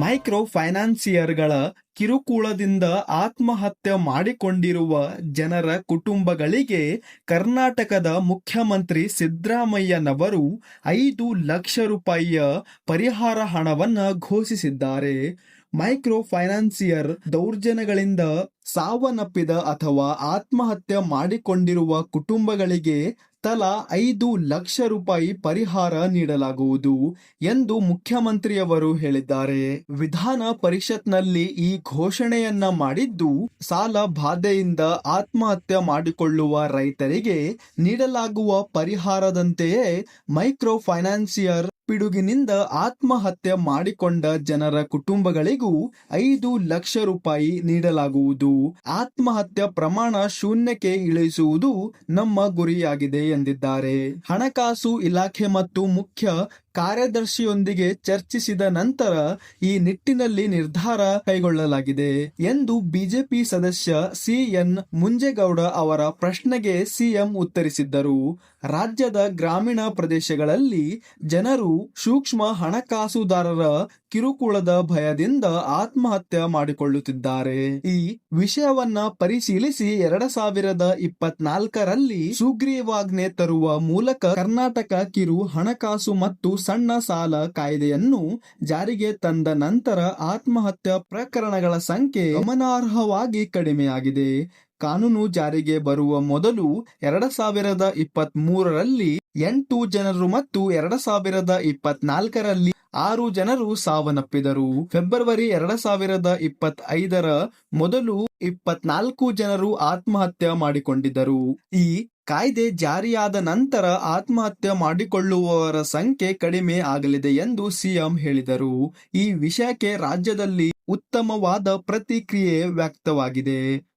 Micro ಫೈನಾನ್ಸಿಯರ್ಗಳ ಕಿರುಕುಳದಿಂದ ಆತ್ಮಹತ್ಯೆ ಮಾಡಿಕೊಂಡಿರುವ ಜನರ ಕುಟುಂಬಗಳಿಗೆ ಕರ್ನಾಟಕದ ಮುಖ್ಯಮಂತ್ರಿ ಸಿದ್ದರಾಮಯ್ಯನವರು ಐದು ಲಕ್ಷ ರೂಪಾಯಿಯ ಪರಿಹಾರ ಹಣವನ್ನು ಘೋಷಿಸಿದ್ದಾರೆ. ಮೈಕ್ರೋ ಫೈನಾನ್ಸಿಯರ್ ದೌರ್ಜನ್ಯಗಳಿಂದ ಸಾವನ್ನಪ್ಪಿದ ಅಥವಾ ಆತ್ಮಹತ್ಯೆ ಮಾಡಿಕೊಂಡಿರುವ ಕುಟುಂಬಗಳಿಗೆ ತಲಾ ಐದು ಲಕ್ಷ ರೂಪಾಯಿ ಪರಿಹಾರ ನೀಡಲಾಗುವುದು ಎಂದು ಮುಖ್ಯಮಂತ್ರಿಯವರು ಹೇಳಿದ್ದಾರೆ. ವಿಧಾನ ಪರಿಷತ್ನಲ್ಲಿ ಈ ಘೋಷಣೆಯನ್ನ ಮಾಡಿದ್ದು ಸಾಲ ಬಾಧೆಯಿಂದ ಆತ್ಮಹತ್ಯೆ ಮಾಡಿಕೊಳ್ಳುವ ರೈತರಿಗೆ ನೀಡಲಾಗುವ ಪರಿಹಾರದಂತೆಯೇ ಮೈಕ್ರೋ ಫೈನಾನ್ಸಿಯರ್ ಪಿಡುಗಿನಿಂದ ಆತ್ಮಹತ್ಯೆ ಮಾಡಿಕೊಂಡ ಜನರ ಕುಟುಂಬಗಳಿಗೂ ಐದು ಲಕ್ಷ ರೂಪಾಯಿ ನೀಡಲಾಗುವುದು. ಆತ್ಮಹತ್ಯೆ ಪ್ರಮಾಣ ಶೂನ್ಯಕ್ಕೆ ಇಳಿಸುವುದು ನಮ್ಮ ಗುರಿಯಾಗಿದೆ ಎಂದಿದ್ದಾರೆ. ಹಣಕಾಸು ಇಲಾಖೆ ಮತ್ತು ಮುಖ್ಯ ಕಾರ್ಯದರ್ಶಿಯೊಂದಿಗೆ ಚರ್ಚಿಸಿದ ನಂತರ ಈ ನಿಟ್ಟಿನಲ್ಲಿ ನಿರ್ಧಾರ ಕೈಗೊಳ್ಳಲಾಗಿದೆ ಎಂದು ಬಿಜೆಪಿ ಸದಸ್ಯ ಸಿಎನ್ ಮುಂಜೇಗೌಡ ಅವರ ಪ್ರಶ್ನೆಗೆ ಸಿಎಂ ಉತ್ತರಿಸಿದ್ದರು. ರಾಜ್ಯದ ಗ್ರಾಮೀಣ ಪ್ರದೇಶಗಳಲ್ಲಿ ಜನರು ಸೂಕ್ಷ್ಮ ಹಣಕಾಸುದಾರರ ಕಿರುಕುಳದ ಭಯದಿಂದ ಆತ್ಮಹತ್ಯೆ ಮಾಡಿಕೊಳ್ಳುತ್ತಿದ್ದಾರೆ. ಈ ವಿಷಯವನ್ನ ಪರಿಶೀಲಿಸಿ ಎರಡ್ ಸಾವಿರದ ಇಪ್ಪತ್ನಾಲ್ಕರಲ್ಲಿ ಸುಗ್ರೀವಾಜ್ಞೆ ತರುವ ಮೂಲಕ ಕರ್ನಾಟಕ ಕಿರು ಹಣಕಾಸು ಮತ್ತು ಸಣ್ಣ ಸಾಲ ಕಾಯ್ದೆಯನ್ನು ಜಾರಿಗೆ ತಂದ ನಂತರ ಆತ್ಮಹತ್ಯಾ ಪ್ರಕರಣಗಳ ಸಂಖ್ಯೆ ಗಮನಾರ್ಹವಾಗಿ ಕಡಿಮೆಯಾಗಿದೆ. ಕಾನೂನು ಜಾರಿಗೆ ಬರುವ ಮೊದಲು ಎರಡ ಸಾವಿರದ ಇಪ್ಪತ್ತ್ ಮೂರರಲ್ಲಿ ಎಂಟು ಜನರು ಮತ್ತು ಎರಡ ಸಾವಿರದ ಇಪ್ಪತ್ನಾಲ್ಕರಲ್ಲಿ ಆರು ಜನರು ಸಾವನ್ನಪ್ಪಿದರು. ಫೆಬ್ರವರಿ ಎರಡ ಸಾವಿರದ ಇಪ್ಪತ್ ಐದರ ಮೊದಲು ಇಪ್ಪತ್ನಾಲ್ಕು ಜನರು ಆತ್ಮಹತ್ಯೆ ಮಾಡಿಕೊಂಡಿದ್ದರು. ಈ ಕಾಯ್ದೆ ಜಾರಿಯಾದ ನಂತರ ಆತ್ಮಹತ್ಯೆ ಮಾಡಿಕೊಳ್ಳುವವರ ಸಂಖ್ಯೆ ಕಡಿಮೆ ಆಗಲಿದೆ ಎಂದು ಸಿಎಂ ಹೇಳಿದರು. ಈ ವಿಷಯಕ್ಕೆ ರಾಜ್ಯದಲ್ಲಿ ಉತ್ತಮವಾದ ಪ್ರತಿಕ್ರಿಯೆ ವ್ಯಕ್ತವಾಗಿದೆ.